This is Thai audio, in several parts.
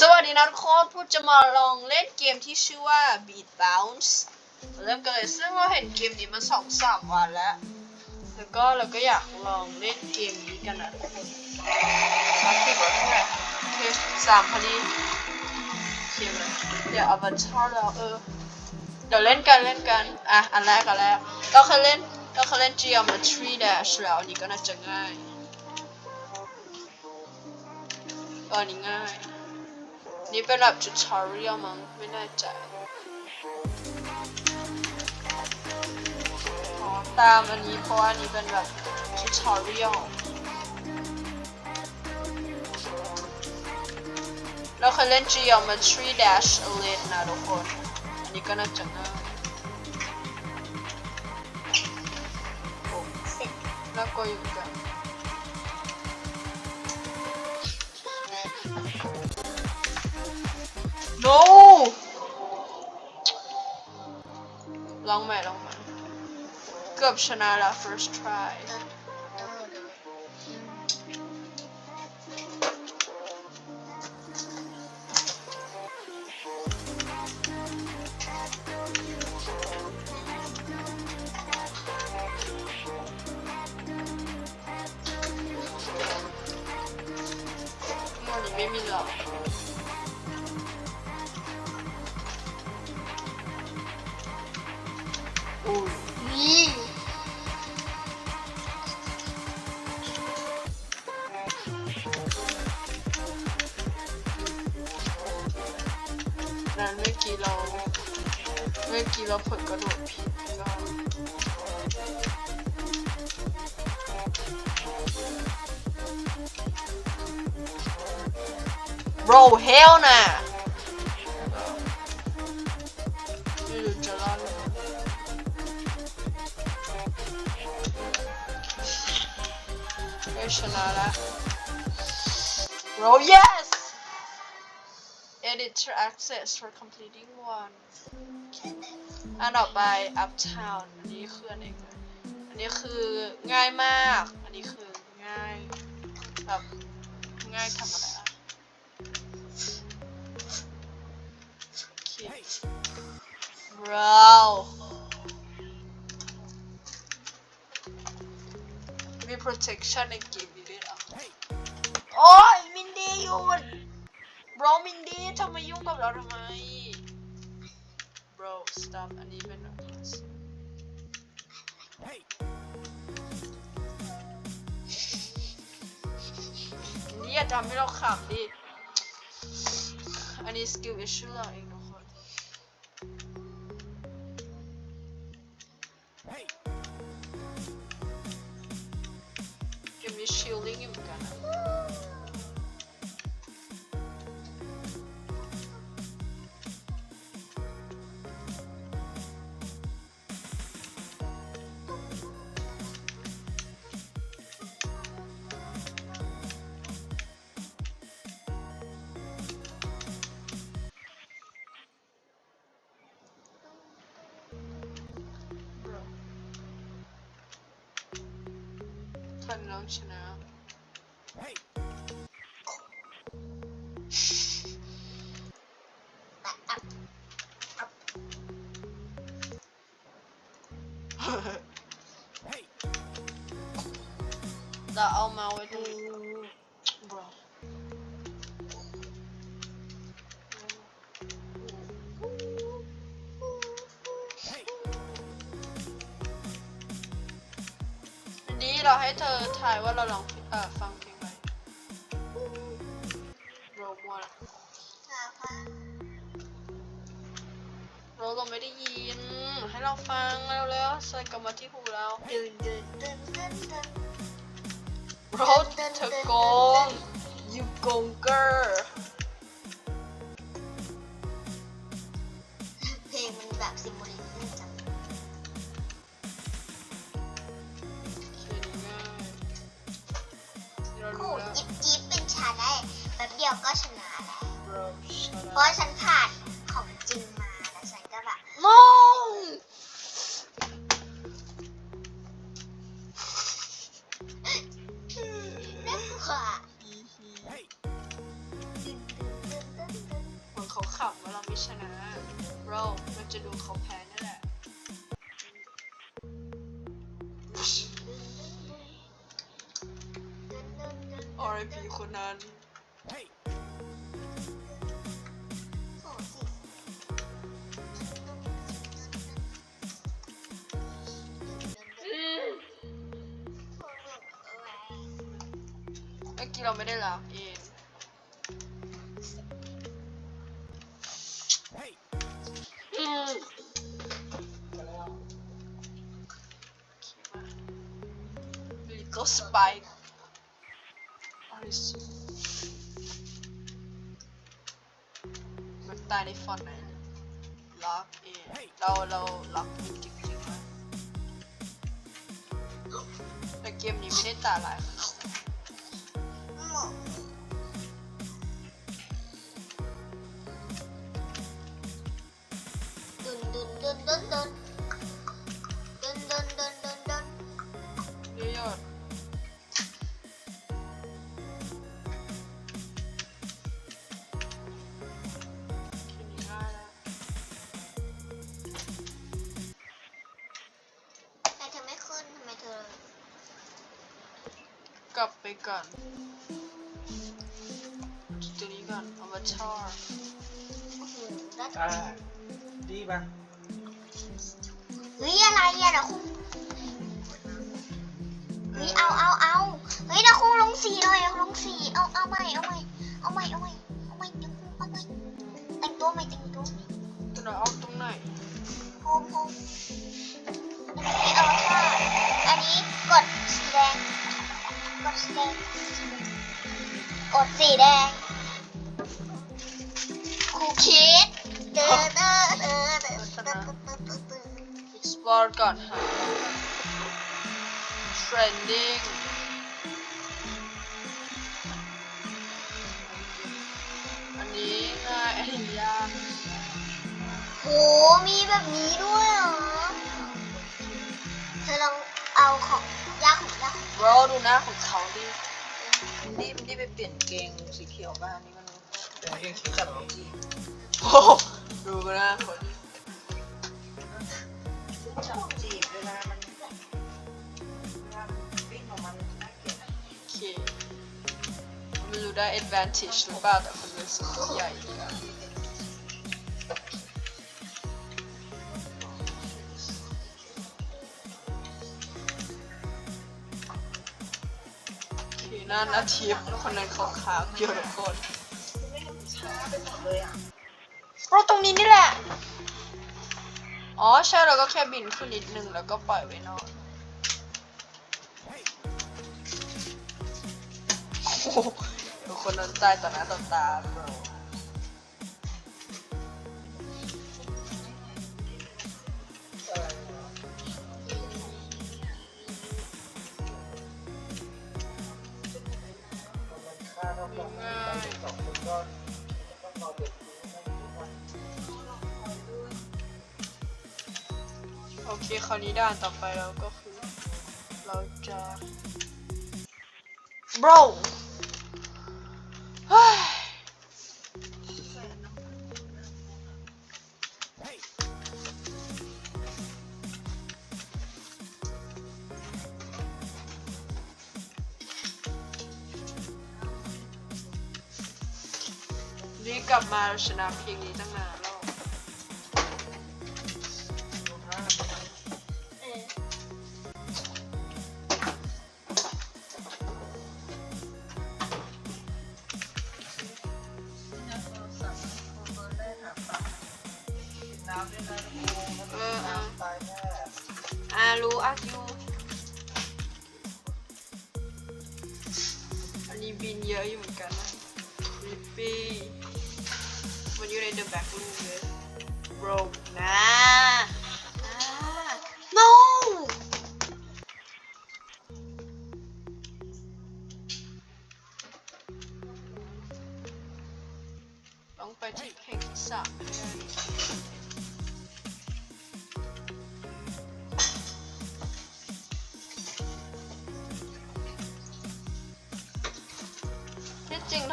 สวัสดีนะทุกคนพูดจะมาลองเล่นเกมที่ชื่อว่า Beat Bounce เริ่มกันเลยซึ่งเราเห็นเกมนี้มาสองสามวันแล้ว แล้วก็เราก็อยากลองเล่นเกมนี้กันนะทุกคนสักที่อกเท่าไหร่โอเคสามพอดีเกมเลยเดี๋ยวเอาบัตรช่อแล้วเออ เดี๋ยวเล่นกันเล่นกัน อะ อันแรกอันแรกเราเคยเล่นเราเคยเล่น Geometry Dash แล้วอันนี้ก็น่าจะง่ายเอออันนี้ง่าย นี่เป็นแบบ tutorial มั้งไม่แน่ใจอ๋อตามอันนี้เพราะว่าอันนี้เป็นแบบ tutorial เราเคยเล่น geometry dash elite นะทุกคน อันนี้ก็น่าจะง่ายโอ้แล้วก็อยู่กัน no ลองใหม่ลองใหม่เกือบชนะแล้ว first try วันนี้ไม่ นั้นเมื่อกี้เราเมื่อกี้เราผลกระโดดผิดก็โรเฮลน่ะไม่รู้จะรอดหรือเปล่าเอ้ยชนะละ Roll yes! Editor access for completing one อันต่อไป uptown อันนี้คืออันไหนเอ่ยอันนี้คือง่ายมาก อันนี้คือง่ายแบบง่ายธรรมดาโอเค wow มี protection ในเกมนี้ด้วยเหรอโอ้ยมินดี้หยุด bro มินดี้ทำไมยุ่งกับเราทำไม bro stop อันนี้เป็นแบบนี่อย่าทำให้เราขำดิ อันนี้ skill issue เราเองทุกคนเกมนี้ shielding อยู่เหมือนกัน ท่านน้องชน นี้เราให้เธอทายว่าเราลองเอ่อฟังเพลงอะไรโรมัวละเราเราไม่ได้ยิน ให้เราฟังแล้วๆใส่กลับมาที่หูเราดึงดึงดึงดึงดึงโราเธอโกง R.I.P คนนั้นโอ้สิเมื่อกี้เราไม่ได้ล้างเองอืมลิตเติ้ลสไปค์ เกมนี้ไม่ได้ตาลาย ลับไปก่อนตัวนี้ก่อนเอามาชอร์โอ้โหแล้วอ่าดีป่ะเฮ้ยอะไรอะนะคุณเฮ้ยเอาเอาเอาเฮ้ยนะคุณลงสีเลยลงสีเอาเอาใหม่เอาใหม่เอาใหม่เอาใหม่เอาใหม่นะคุณเอาใหม่แต่งตัวใหม่แต่งตัวใหม่ตัวไหนเอาตรงไหนโฮมโฮมอันนี้เอาค่ะ ง กดสีแดงคูคิดเดินเดินเดินเดินเดิก่อนค่ะเทรนดิ้งอันนี้ง่ายอันนี้ยากโหมีแบบนี้ด้วยเหรอ เธอลองเอาของ ยากของยากของบรดูหน้าของเขาดินี่มันนี่ไปเปลี่ยนเกงสีเขียวบ้างนี่มันเป็นเรื่องคิดกันหรอโอ้โหดูหน้าคนจับจีบเวลามันเวลามันวิ่งออกมามันน่าเกลียดอะโอเคไม่รู้ได้ advantage หรือเปล่าแต่คนเป็นสูงใหญ่ดีอะ หน้านาทิพย์คนนั้นขาวๆเกี่ยวกับคนช้าไปหมดเลยอะเพราะตรงนี้นี่แหละ อ๋อใช่เราก็แค่บินขึ้นนิดนึงแล้วก็ปล่อยไว้นอนโอ้โหดูคนนั้นตายต่อหน้าต่อตา bro มัน คราวนี้ด่านต่อไปเราก็คือ เราจะ bro เฮ้ยนี่กลับมาชนะเพียงนี้ตั้งนาน น้ำด้วยนะโอ้มันน้ำตายแน่อารู้อักยูอันนี้บินเยอะอยู่เหมือนกันนะริปปี้มันอยู่ในเดอะแบ็กรูมเลยโบรนะอ่า no ต้องไปที่แห่งที่สามให้ไ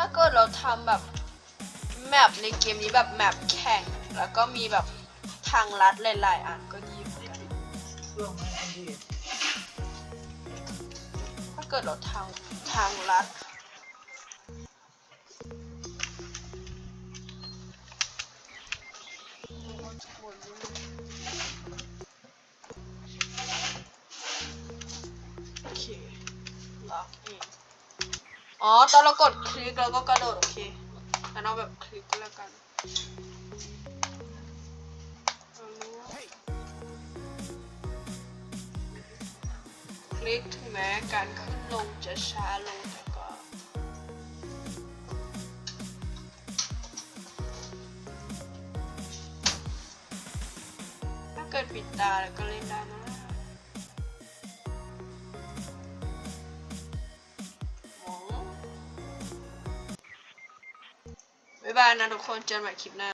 ถ้าเกิดเราทำแบบแมปในเกมนี้แบบแมปแข่ง แล้วก็มีแบบทางลัดหลายๆอันก็ดีเหมือนกันเครื่องไม่อันดีถ้าเกิดเราทางทางลัด อ๋อ ตอนเรากดคลิกเราก็กระโดดโอเคงั้นเอาแบบคลิกก็แล้วกันคลิกถึงแม้การขึ้นลงจะช้าลงแต่ก็ถ้าเกิดปิดตาแล้วก็เล่นได้นะ นะทุกคนเจอกันใหม่คลิปหน้า